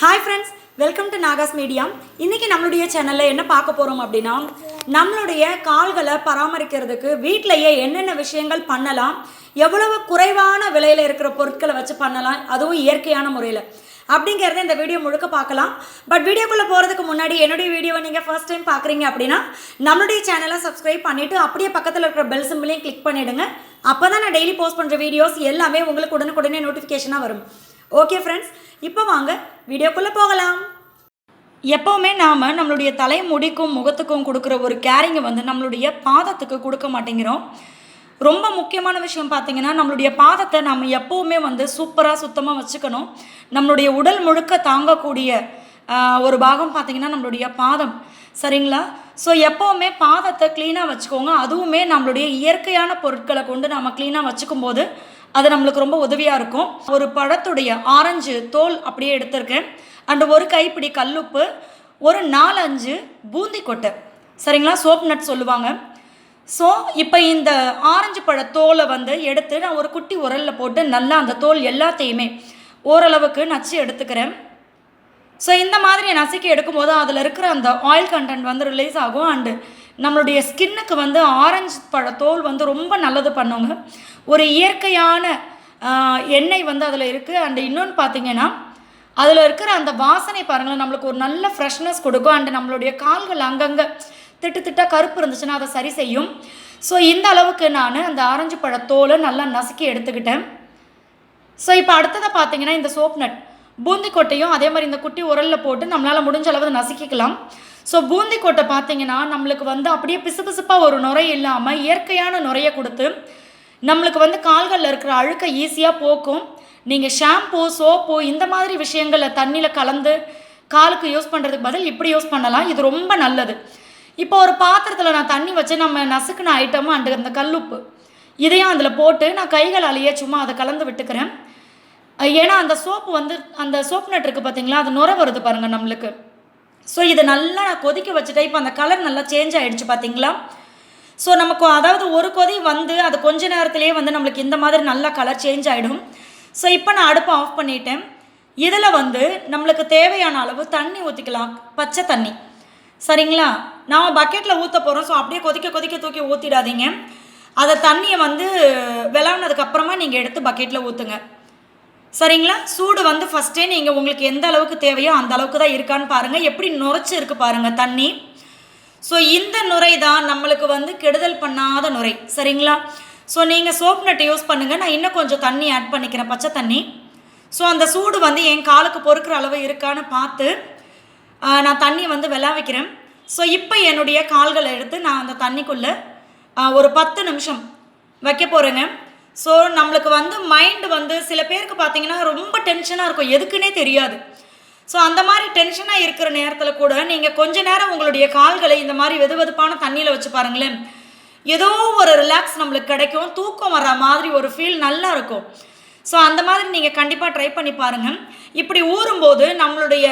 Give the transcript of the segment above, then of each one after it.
Hi friends welcome to Nagas media இன்றைக்கி நம்மளுடைய சேனலில் என்ன பார்க்க போகிறோம் அப்படின்னா நம்மளுடைய கால்களை பராமரிக்கிறதுக்கு வீட்டிலையே என்னென்ன விஷயங்கள் பண்ணலாம் எவ்வளவு குறைவான விலையில் இருக்கிற பொருட்களை வச்சு பண்ணலாம் அதுவும் இயற்கையான முறையில். அப்படிங்கிறத இந்த வீடியோ முழுக்க பார்க்கலாம். பட் வீடியோக்குள்ளே போகிறதுக்கு முன்னாடி என்னுடைய வீடியோவை நீங்கள் ஃபர்ஸ்ட் டைம் பார்க்குறீங்க அப்படின்னா நம்மளுடைய சேனலை சப்ஸ்கிரைப் பண்ணிவிட்டு அப்படியே பக்கத்தில் இருக்கிற பெல் சிம்பிளையும் கிளிக் பண்ணிவிடுங்க அப்போ தான் நான் டெய்லி போஸ்ட் பண்ணுற வீடியோஸ் எல்லாமே உங்களுக்கு உடனுக்குடனே நோட்டிஃபிகேஷனாக வரும். ஓகே ஃப்ரெண்ட்ஸ் இப்போ வாங்க வீடியோக்குள்ளே போகலாம். எப்போவுமே நாம் நம்மளுடைய தலைமுடிக்கும் முகத்துக்கும் கொடுக்குற ஒரு கேரிங்கை வந்து நம்மளுடைய பாதத்துக்கு கொடுக்க மாட்டேங்கிறோம். ரொம்ப முக்கியமான விஷயம் பார்த்தீங்கன்னா நம்மளுடைய பாதத்தை நம்ம எப்போவுமே வந்து சூப்பராக சுத்தமாக வச்சுக்கணும். நம்மளுடைய உடல் முழுக்க தாங்கக்கூடிய ஒரு பாகம் பார்த்தீங்கன்னா நம்மளுடைய பாதம். சரிங்களா? ஸோ எப்போவுமே பாதத்தை க்ளீனாக வச்சுக்கோங்க. அதுவுமே நம்மளுடைய இயற்கையான பொருட்களை கொண்டு நம்ம க்ளீனாக வச்சுக்கும் போது அது நம்மளுக்கு ரொம்ப உதவியாக இருக்கும். ஒரு பழத்துடைய ஆரஞ்சு தோல் அப்படியே எடுத்திருக்கேன். அண்ட் ஒரு கைப்பிடி கல்லுப்பு ஒரு நாலஞ்சு பூந்தி கொட்டை. சரிங்களா? சோப் நட் சொல்லுவாங்க. ஸோ இப்போ இந்த ஆரஞ்சு பழ தோலை வந்து எடுத்து நான் ஒரு குட்டி உரலில் போட்டு நல்லா அந்த தோல் எல்லாத்தையுமே ஓரளவுக்கு நச்சு எடுத்துக்கிறேன். ஸோ இந்த மாதிரி நசுக்கி எடுக்கும்போது அதில் இருக்கிற அந்த ஆயில் கண்டென்ட் வந்து ரிலீஸ் ஆகும். அண்டு நம்மளுடைய ஸ்கின்னுக்கு வந்து ஆரஞ்சு பழ தோல் வந்து ரொம்ப நல்லது பண்ணுங்க. ஒரு இயற்கையான எண்ணெய் வந்து அதில் இருக்குது அண்டு இன்னொன்று பார்த்தீங்கன்னா அதில் இருக்கிற அந்த வாசனை பாருங்களேன் நம்மளுக்கு ஒரு நல்ல ஃப்ரெஷ்னஸ் கொடுக்கும். அண்டு நம்மளுடைய கால்கள் அங்கங்கே திட்டு திட்டா கருப்பு இருந்துச்சுன்னா அதை சரி செய்யும். ஸோ இந்த அளவுக்கு நான் அந்த ஆரஞ்சு பழத்தோலை நல்லா நசுக்கி எடுத்துக்கிட்டேன். ஸோ இப்போ அடுத்ததை பார்த்தீங்கன்னா இந்த சோப் நட் பூந்தி கொட்டையும் அதே மாதிரி இந்த குட்டி உரலில் போட்டு நம்மளால் முடிஞ்ச அளவு நசுக்கிக்கலாம். ஸோ பூந்தி கொட்டை பார்த்தீங்கன்னா நம்மளுக்கு வந்து அப்படியே பிசுபிசுப்பாக ஒரு நுரை இல்லாமல் இயற்கையான நுரையை கொடுத்து நம்மளுக்கு வந்து கால்களில் இருக்கிற அழுக்கை ஈஸியாக போக்கும். நீங்கள் ஷாம்பு சோப்பு இந்த மாதிரி விஷயங்களை தண்ணியில் கலந்து காலுக்கு யூஸ் பண்ணுறதுக்கு பதில் இப்படி யூஸ் பண்ணலாம். இது ரொம்ப நல்லது. இப்போ ஒரு பாத்திரத்தில் நான் தண்ணி வச்சு நம்ம நசுக்கின ஐட்டமும் அண்டு அந்த கல்லுப்பு இதையும் அதில் போட்டு நான் கைகளாலேயே சும்மா அதை கலந்து விட்டுக்கிறேன். ஏன்னா அந்த சோப்பு வந்து அந்த சோப் நட் இருக்குது பார்த்தீங்களா அது நுர வருது பாருங்கள் நம்மளுக்கு. ஸோ இதை நல்லா நான் கொதிக்க வச்சுட்டேன். இப்போ அந்த கலர் நல்லா சேஞ்ச் ஆகிடுச்சு பார்த்தீங்களா ஸோ நமக்கு அதாவது ஒரு கொதி வந்து அது கொஞ்ச நேரத்திலேயே வந்து நம்மளுக்கு இந்த மாதிரி நல்லா கலர் சேஞ்ச் ஆகிடும் ஸோ இப்போ நான் அடுப்பை ஆஃப் பண்ணிட்டேன். இதில் வந்து நம்மளுக்கு தேவையான அளவு தண்ணி ஊற்றிக்கலாம் பச்சை தண்ணி. சரிங்களா? நாம் பக்கெட்டில் ஊற்ற போகிறோம் ஸோ அப்படியே கொதிக்க கொதிக்க தூக்கி ஊற்றிடாதீங்க அதை தண்ணியை வந்து விளாண்டதுக்கப்புறமா நீங்கள் எடுத்து பக்கெட்டில் ஊற்றுங்க சரிங்களா? சூடு வந்து ஃபஸ்ட்டே நீங்கள் உங்களுக்கு எந்த அளவுக்கு தேவையோ அந்த அளவுக்கு தான் இருக்கான்னு பாருங்கள் எப்படி நுரைச்சி இருக்கு பாருங்கள் தண்ணி. ஸோ இந்த நுரை தான் நம்மளுக்கு வந்து கெடுதல் பண்ணாத நுரை. சரிங்களா? ஸோ நீங்கள் சோப் நட்டை யூஸ் பண்ணுங்கள் நான் இன்னும் கொஞ்சம் தண்ணி ஆட் பண்ணிக்கிறேன். பச்சை தண்ணி. ஸோ அந்த சூடு வந்து என் காலுக்கு பொறுக்கிற அளவு இருக்கான்னு பார்த்து நான் தண்ணி வந்து விளாவிக்கிறேன் ஸோ இப்போ என்னுடைய கால்களை எடுத்து நான் அந்த தண்ணிக்குள்ளே ஒரு பத்து நிமிஷம் வைக்க போகிறேங்க ஸோ நம்மளுக்கு வந்து மைண்டு வந்து சில பேருக்கு பார்த்தீங்கன்னா ரொம்ப டென்ஷனாக இருக்கும். எதுக்குன்னே தெரியாது. ஸோ அந்த மாதிரி டென்ஷனாக இருக்கிற நேரத்தில் கூட நீங்கள் கொஞ்ச நேரம் உங்களுடைய கால்களை இந்த மாதிரி வெது வெதுப்பான தண்ணியில் வச்சு பாருங்களேன். ஏதோ ஒரு ரிலாக்ஸ் நம்மளுக்கு கிடைக்கும். தூக்கம் வர்ற மாதிரி ஒரு ஃபீல் நல்லா இருக்கும். ஸோ அந்த மாதிரி நீங்கள் கண்டிப்பாக ட்ரை பண்ணி பாருங்கள் இப்படி ஊறும்போது நம்மளுடைய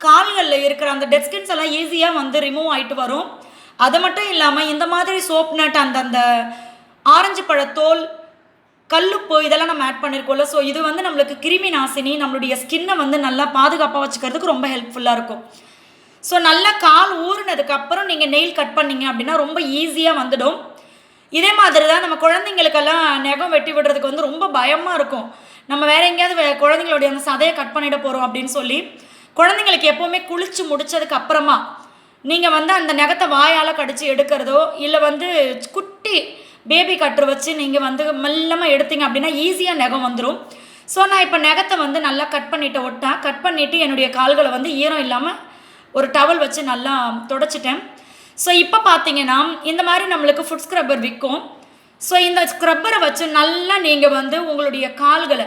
கால்களில் இருக்கிற அந்த டெட் ஸ்கின்ஸ் எல்லாம் ஈஸியாக வந்து ரிமூவ் ஆகிட்டு வரும். அது மட்டும் இல்லாமல் இந்த மாதிரி சோப் நட் அந்த அந்த ஆரஞ்சு பழத்தோல் கல்லுப்பு இதெல்லாம் நம்ம ஆட் பண்ணியிருக்கோம்ல ஸோ இது வந்து நம்மளுக்கு கிருமி நாசினி நம்மளுடைய ஸ்கின்னை வந்து நல்லா பாதுகாப்பாக வச்சுக்கிறதுக்கு ரொம்ப ஹெல்ப்ஃபுல்லாக இருக்கும். ஸோ நல்லா கால் ஊறினதுக்கப்புறம் நீங்கள் நெயில் கட் பண்ணீங்க அப்படின்னா ரொம்ப ஈஸியாக வந்துடும். இதே மாதிரி தான் நம்ம குழந்தைங்களுக்கெல்லாம் நெகம் வெட்டி விடுறதுக்கு வந்து ரொம்ப பயமாக இருக்கும். நம்ம வேற எங்கேயாவது வே- குழந்தைங்களுடைய அந்த சதையை கட் பண்ணிட போகிறோம் அப்படின்னு சொல்லி குழந்தைங்களுக்கு எப்போவுமே குளித்து முடித்ததுக்கு அப்புறமா நீங்கள் வந்து அந்த நகத்தை வாயால் கடித்து எடுக்கிறதோ இல்லை வந்து குட்டி பேபி கட்டர் வச்சு நீங்கள் வந்து மெல்லமாக எடுத்தீங்க அப்படின்னா ஈஸியாக நகம் வந்துடும் ஸோ நான் இப்போ நகத்தை வந்து நல்லா கட் பண்ணிட்டு ஒட்டா கட் பண்ணிவிட்டு என்னுடைய கால்களை வந்து ஈரம் இல்லாமல் ஒரு டவல் வச்சு நல்லா தொடச்சிட்டேன். ஸோ இப்போ பார்த்தீங்கன்னா இந்த மாதிரி நம்மளுக்கு ஃபுட் ஸ்க்ரப்பர் விற்கும். ஸோ இந்த ஸ்க்ரப்பரை வச்சு நல்லா நீங்கள் வந்து உங்களுடைய கால்களை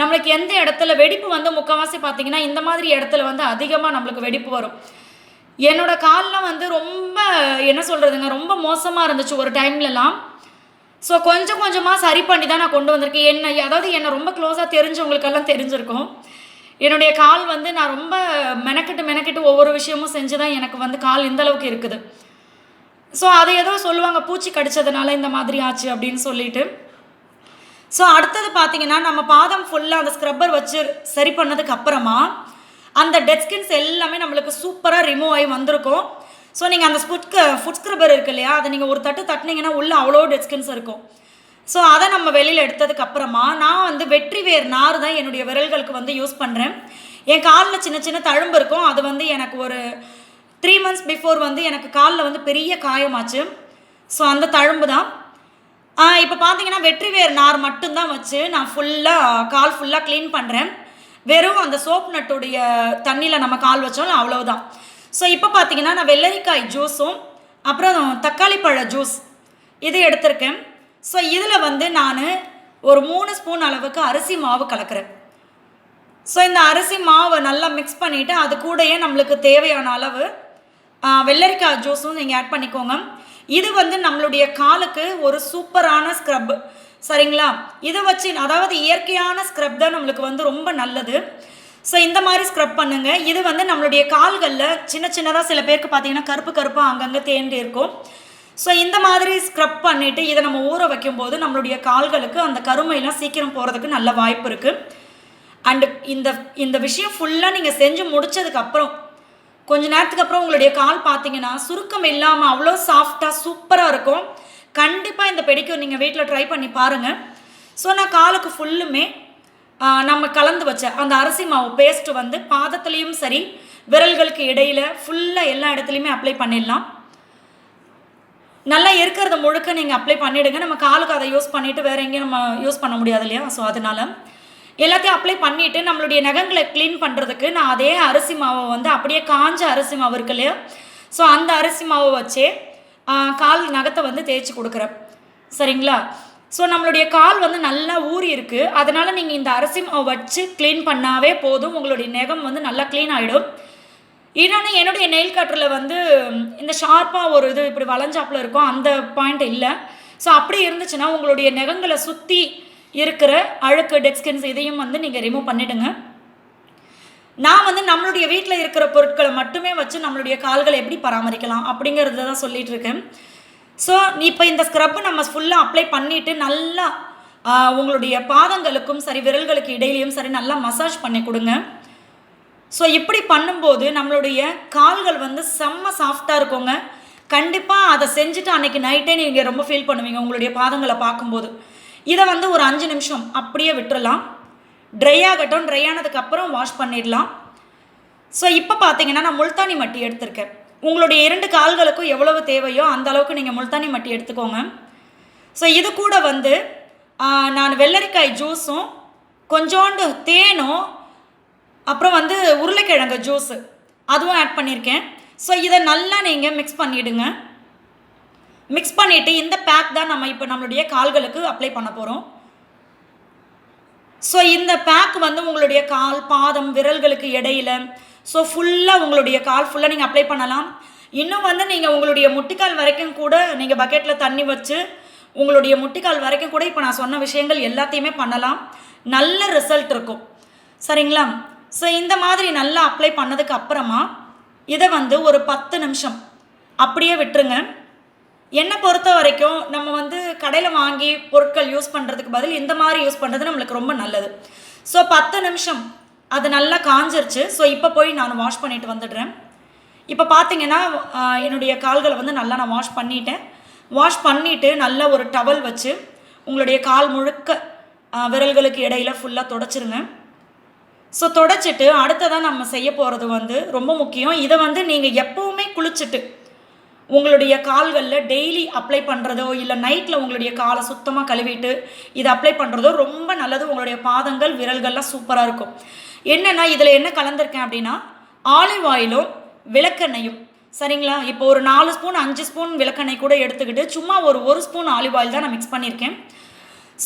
நம்மளுக்கு எந்த இடத்துல வெடிப்பு வந்து முக்கால்வாசி பார்த்தீங்கன்னா இந்த மாதிரி இடத்துல வந்து அதிகமாக நம்மளுக்கு வெடிப்பு வரும். என்னோட கால்லாம் வந்து ரொம்ப என்ன சொல்கிறதுங்க ரொம்ப மோசமாக இருந்துச்சு ஒரு டைம்லலாம் ஸோ கொஞ்சம் கொஞ்சமாக சரி பண்ணி தான் நான் கொண்டு வந்திருக்கேன். என்ன அதாவது என்னை ரொம்ப க்ளோஸாக தெரிஞ்சவங்களுக்கெல்லாம் தெரிஞ்சிருக்கும். என்னுடைய கால் வந்து நான் ரொம்ப மெனக்கெட்டு மெனக்கெட்டு ஒவ்வொரு விஷயமும் செஞ்சு தான் எனக்கு வந்து கால் இந்த அளவுக்கு இருக்குது. ஸோ அதை ஏதோ சொல்லுவாங்க பூச்சி கடிச்சதுனால இந்த மாதிரி ஆச்சு அப்படின்னு சொல்லிட்டு. ஸோ அடுத்தது பார்த்தீங்கன்னா நம்ம பாதம் ஃபுல்லாக அந்த ஸ்க்ரப்பர் வச்சு சரி பண்ணதுக்கு அப்புறமா அந்த டெட் ஸ்கின்ஸ் எல்லாமே நம்மளுக்கு சூப்பராக ரிமூவ் ஆகி வந்திருக்கும். ஸோ நீங்கள் அந்த ஃபுட் ஃபுட் ஸ்க்ரப்பர் இருக்கு இல்லையா? அதை நீங்கள் ஒரு தட்டு தட்டினீங்கன்னா உள்ளே அவ்வளோ டெஸ்கன்ஸ் இருக்கும். ஸோ அதை நம்ம வெளியில் எடுத்ததுக்கப்புறமா நான் வந்து வெற்றி வேர் நார் தான் என்னுடைய விரல்களுக்கு வந்து யூஸ் பண்ணுறேன் என் காலில் சின்ன சின்ன தழும்பு இருக்கும். அது வந்து எனக்கு ஒரு த்ரீ மந்த்ஸ் பிஃபோர் வந்து எனக்கு காலில் வந்து பெரிய காயமாச்சு. ஸோ அந்த தழும்பு தான். இப்போ பார்த்தீங்கன்னா வெற்றி வேர் நார் மட்டும்தான் வச்சு நான் ஃபுல்லாக கால் ஃபுல்லாக க்ளீன் பண்ணுறேன் வெறும் அந்த சோப் நட்டுடைய தண்ணியில் நம்ம கால் வச்சோம் அவ்வளோதான் ஸோ இப்போ பார்த்தீங்கன்னா நான் வெள்ளரிக்காய் ஜூஸும் அப்புறம் தக்காளி பழ ஜூஸ் இது எடுத்திருக்கேன். ஸோ இதில் வந்து நான் ஒரு மூணு ஸ்பூன் அளவுக்கு அரிசி மாவு கலக்கிறேன். ஸோ இந்த அரிசி மாவை நல்லா மிக்ஸ் பண்ணிவிட்டு அது கூடயே நம்மளுக்கு தேவையான அளவு வெள்ளரிக்காய் ஜூஸும் நீங்கள் ஆட் பண்ணிக்கோங்க. இது வந்து நம்மளுடைய காலுக்கு ஒரு சூப்பரான ஸ்க்ரப் சரிங்களா? இதை வச்சு அதாவது இயற்கையான ஸ்க்ரப் தான் நம்மளுக்கு வந்து ரொம்ப நல்லது. ஸோ இந்த மாதிரி ஸ்க்ரப் பண்ணுங்க. இது வந்து நம்மளுடைய கால்களில் சின்ன சின்னதாக சில பேருக்கு பார்த்தீங்கன்னா கருப்பு கருப்பாக அங்கங்கே தேண்டு இருக்கும். ஸோ இந்த மாதிரி ஸ்க்ரப் பண்ணிவிட்டு இதை நம்ம ஊற வைக்கும்போது நம்மளுடைய கால்களுக்கு அந்த கருமையெல்லாம் சீக்கிரம் போகிறதுக்கு நல்ல வாய்ப்பு இருக்குது அண்டு இந்த இந்த விஷயம் ஃபுல்லாக நீங்கள் செஞ்சு முடித்ததுக்கப்புறம் கொஞ்ச நேரத்துக்கு அப்புறம் உங்களுடைய கால் பார்த்தீங்கன்னா சுருக்கம் இல்லாமல் அவ்வளோ சாஃப்டாக சூப்பராக இருக்கும். கண்டிப்பாக இந்த பெடிக்கு நீங்கள் வீட்டில் ட்ரை பண்ணி பாருங்கள் ஸோ நான் காலுக்கு ஃபுல்லுமே நம்ம கலந்து வச்ச அந்த அரிசி மாவு பேஸ்ட்டு வந்து பாதத்துலேயும் சரி விரல்களுக்கு இடையில ஃபுல்லாக எல்லா இடத்துலையுமே அப்ளை பண்ணிடலாம். நல்லா இருக்கிறத முழுக்க நீங்கள் அப்ளை பண்ணிவிடுங்க நம்ம காலுக்கு அதை யூஸ் பண்ணிவிட்டு வேறு எங்கேயும் நம்ம யூஸ் பண்ண முடியாது இல்லையா? ஸோ அதனால் எல்லாத்தையும் அப்ளை பண்ணிவிட்டு நம்மளுடைய நகங்களை க்ளீன் பண்ணுறதுக்கு நான் அதே அரிசி மாவை வந்து அப்படியே காஞ்ச அரிசி மாவு இருக்கு இல்லையா? ஸோ அந்த அரிசி மாவை வச்சே கால் நகத்தை வந்து தேய்ச்சி கொடுக்குறேன். சரிங்களா? ஸோ நம்மளுடைய கால் வந்து நல்லா ஊறி இருக்குது அதனால் நீங்கள் இந்த அரிசி மாவு வச்சு க்ளீன் பண்ணாவே போதும். உங்களுடைய நெகம் வந்து நல்லா க்ளீன் ஆகிடும் இன்னொன்று என்னுடைய நெயில் கட்டரில் வந்து இந்த ஷார்ப்பாக ஒரு இது இப்படி வளைஞ்சாப்புல இருக்கும். அந்த பாயிண்ட் இல்லை. ஸோ அப்படி இருந்துச்சுன்னா உங்களுடைய நெகங்களை சுற்றி இருக்கிற அழுக்கு டெக்ஸ்கின்ஸ் இதையும் வந்து நீங்கள் ரிமூவ் பண்ணிவிடுங்க நான் வந்து நம்மளுடைய வீட்டில் இருக்கிற பொருட்களை மட்டுமே வச்சு நம்மளுடைய கால்களை எப்படி பராமரிக்கலாம் அப்படிங்கிறத தான் சொல்லிட்டு இருக்கேன். ஸோ இப்போ இந்த ஸ்க்ரப் நம்ம ஃபுல்லாக அப்ளை பண்ணிவிட்டு நல்லா உங்களுடைய பாதங்களுக்கும் சரி விரல்களுக்கு இடையிலையும் சரி நல்லா மசாஜ் பண்ணி கொடுங்க. ஸோ இப்படி பண்ணும்போது நம்மளுடைய கால்கள் வந்து செம்ம சாஃப்டாக இருக்குங்க. கண்டிப்பாக அதை செஞ்சுட்டு அன்னைக்கு நைட்டே நீங்கள் ரொம்ப ஃபீல் பண்ணுவீங்க உங்களுடைய பாதங்களை பார்க்கும்போது. இதை வந்து ஒரு அஞ்சு நிமிஷம் அப்படியே விட்டுறலாம். ட்ரை ஆகட்டும் ட்ரை ஆனதுக்கப்புறம் வாஷ் பண்ணிடலாம். ஸோ இப்போ பார்த்தீங்கன்னா நான் முல்தானி மட்டி எடுத்திருக்கேன். உங்களுடைய இரண்டு கால்களுக்கும் எவ்வளவு தேவையோ அந்த அளவுக்கு நீங்கள் முல்தானி மட்டி எடுத்துக்கோங்க. ஸோ இது கூட வந்து நான் வெள்ளரிக்காய் ஜூஸும் கொஞ்சோண்டு தேனும் அப்புறம் வந்து உருளைக்கிழங்கு ஜூஸு அதுவும் ஆட் பண்ணியிருக்கேன் ஸோ இதை நல்லா நீங்கள் மிக்ஸ் பண்ணிவிடுங்க மிக்ஸ் பண்ணிவிட்டு இந்த பேக் தான் நம்ம இப்போ நம்மளுடைய கால்களுக்கு அப்ளை பண்ண போகிறோம் ஸோ இந்த பேக் வந்து உங்களுடைய கால் பாதம் விரல்களுக்கு இடையில ஸோ ஃபுல்லாக உங்களுடைய கால் ஃபுல்லாக நீங்கள் அப்ளை பண்ணலாம். இன்னும் வந்து நீங்கள் உங்களுடைய முட்டிக்கால் வரைக்கும் கூட நீங்கள் பக்கெட்டில் தண்ணி வச்சு உங்களுடைய முட்டிக்கால் வரைக்கும் கூட இப்போ நான் சொன்ன விஷயங்கள் எல்லாத்தையுமே பண்ணலாம். நல்ல ரிசல்ட் இருக்கும். சரிங்களா? ஸோ இந்த மாதிரி நல்லா அப்ளை பண்ணதுக்கு அப்புறமா இதை வந்து ஒரு பத்து நிமிஷம் அப்படியே விட்டுருங்க. என்னை பொறுத்த வரைக்கும் நம்ம வந்து கடையில் வாங்கி பொருட்கள் யூஸ் பண்ணுறதுக்கு பதில் இந்த மாதிரி யூஸ் பண்ணுறது நம்மளுக்கு ரொம்ப நல்லது. ஸோ பத்து நிமிஷம் அது நல்லா காஞ்சிருச்சு. ஸோ இப்போ போய் நான் வாஷ் பண்ணிட்டு வந்துடுறேன். இப்போ பார்த்தீங்கன்னா என்னுடைய கால்களை வந்து நல்லா நான் வாஷ் பண்ணிட்டேன். வாஷ் பண்ணிவிட்டு நல்லா ஒரு டவல் வச்சு உங்களுடைய கால் முழுக்க விரல்களுக்கு இடையில ஃபுல்லாக தொடச்சிருங்க. ஸோ தொடச்சிட்டு அடுத்ததான் நம்ம செய்ய போகிறது வந்து ரொம்ப முக்கியம். இதை வந்து நீங்கள் எப்போவுமே குளிச்சுட்டு உங்களுடைய கால்களில் டெய்லி அப்ளை பண்ணுறதோ இல்லை நைட்டில் உங்களுடைய காலை சுத்தமாக கழுவிட்டு இதை அப்ளை பண்ணுறதோ ரொம்ப நல்லது. உங்களுடைய பாதங்கள் விரல்கள்லாம் சூப்பராக இருக்கும். என்னென்னா இதில் என்ன கலந்துருக்கேன் அப்படின்னா ஆலிவ் ஆயிலும் விளக்கெண்ணையும். சரிங்களா? இப்போ ஒரு நாலு ஸ்பூன் அஞ்சு ஸ்பூன் விளக்கெண்ணெய் கூட எடுத்துக்கிட்டு சும்மா ஒரு ஒரு ஸ்பூன் ஆலிவ் ஆயில் தான் நான் மிக்ஸ் பண்ணியிருக்கேன்.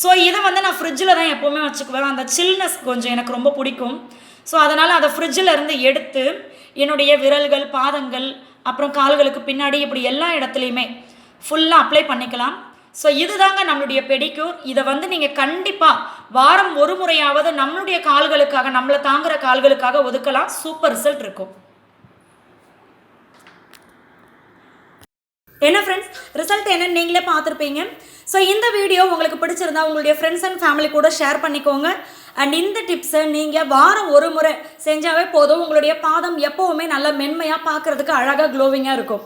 ஸோ இதை வந்து நான் ஃப்ரிட்ஜில் தான் எப்போவுமே வச்சுக்குவேன். அந்த சில்னஸ் கொஞ்சம் எனக்கு ரொம்ப பிடிக்கும். ஸோ அதனால் அதை ஃப்ரிட்ஜில் இருந்து எடுத்து என்னுடைய விரல்கள் பாதங்கள் அப்புறம் கால்களுக்கு பின்னாடி இப்படி எல்லா இடத்துலையுமே ஃபுல்லாக அப்ளை பண்ணிக்கலாம். ஸோ இதுதாங்க நம்மளுடைய பெடிக்யூர் இதை வந்து நீங்கள் கண்டிப்பாக வாரம் ஒரு முறையாவது நம்மளுடைய கால்களுக்காக நம்மளை தாங்குற கால்களுக்காக ஒதுக்கலாம். சூப்பர் ரிசல்ட் இருக்கும். என்ன ஃப்ரெண்ட்ஸ் ரிசல்ட் என்னன்னு நீங்களே பார்த்துருப்பீங்க. ஸோ இந்த வீடியோ உங்களுக்கு பிடிச்சிருந்தா உங்களுடைய ஃப்ரெண்ட்ஸ் அண்ட் ஃபேமிலி கூட ஷேர் பண்ணிக்கோங்க. அண்ட் இந்த டிப்ஸை நீங்கள் வாரம் ஒரு முறை செஞ்சாவே போதும். உங்களுடைய பாதம் எப்போவுமே நல்ல மென்மையாக பார்க்குறதுக்கு அழகாக க்ளோவிங்காக இருக்கும்.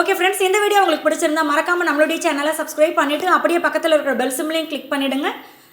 ஓகே ஃப்ரெண்ட்ஸ் இந்த வீடியோ உங்களுக்கு பிடிச்சிருந்தா மறக்காமல் நம்மளுடைய சேனலை சப்ஸ்கிரைப் பண்ணிவிட்டு அப்படியே பக்கத்தில் இருக்கிற பெல் சிம்லையும் கிளிக் பண்ணிவிடுங்க